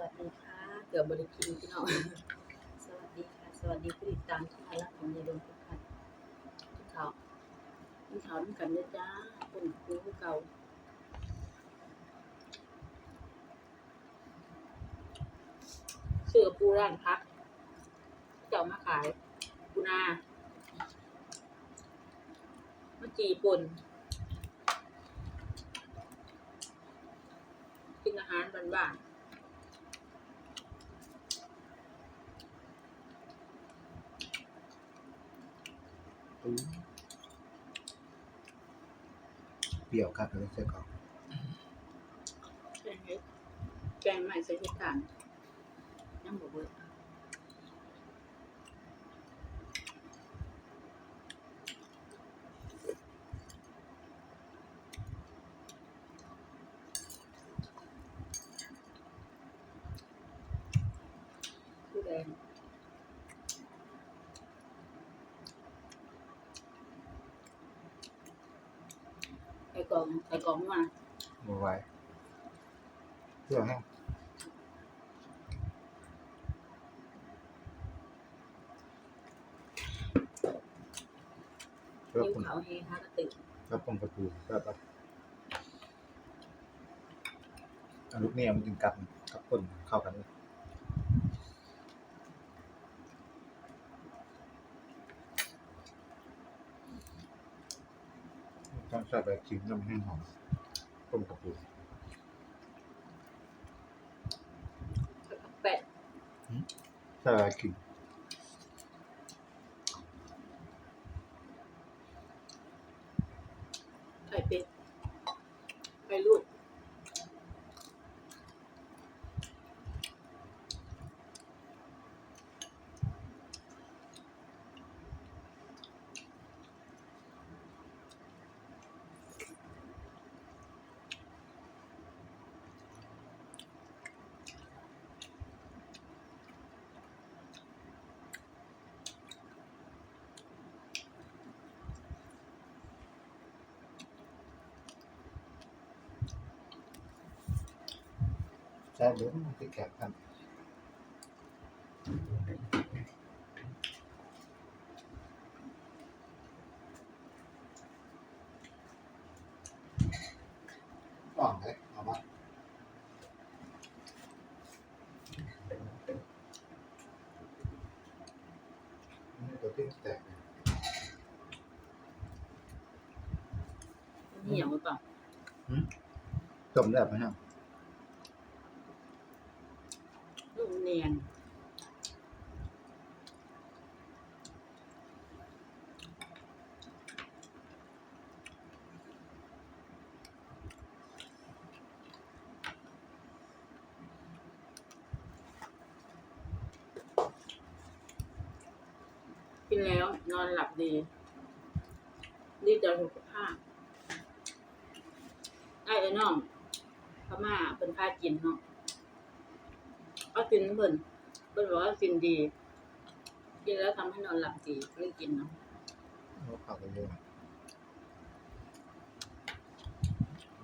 วัสดีค่ะ เกือบบริกินพี่น้องสวัสดีค่ะ สวัสดีผู้ติดตามที่น่ารักของยายดวงทุกท่านทุกเขาทุกเขาด้วยกันนะจ้าคนครูเก่าเสือปูร้านพักเจ้ามาขายปูนามาจีปนกินอาหารบ้านๆ เปรี้ยวครับเลยใส่ก่อนแกงเห็ดแกงใหม่ใส่เห็ดถ่านยังบ่เบิดผู้แดงไข่กล่ องไข่กล่องมามือไว้เปรี้ยวแห้งแล้วยิ้วคนขาวเฮฮากระติกแล้วปงประตูแล้วก็เอาลูกเนี่ยมันจึงกับกับคนเข้ากันเลย ต้องใส่แบบชิ้นน้ำแห้งหอมต้มกระปูแล้วก็แปะใส่แบบกินไข่เป็ดไข่ลูก ใช่เดี๋ยวมันติดแขกกันอ่อนเลยเอามานี่ตัวที่แตกเนี่ยมันเหี่ยวหรือเปล่าต้มแล้วไหมครับ ลูก เนียนกินแล้วนอนหลับดี ดีต่อสุขภาพไอ้ไอ้น้องพม่าเป็นพากินเนาะ เอากินเพิ่นเพิ่นบอกว่ากินดี กินแล้วทำให้นอนหลับดีเรื่องกินเนาะเอาข้าวไปเยอะ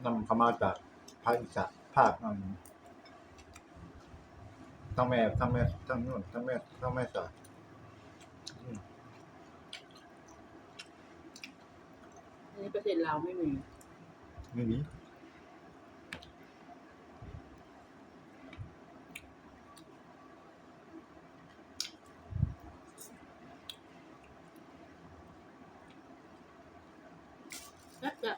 นำเขามาจากภาคอีสานภาคอืมทั้งแม่ทั้งแม่ทั้งนู่นทั้งแม่ทั้งแม่สอดอืมอันนี้ประเทศลาวไม่มีไม่มี แล้วจะ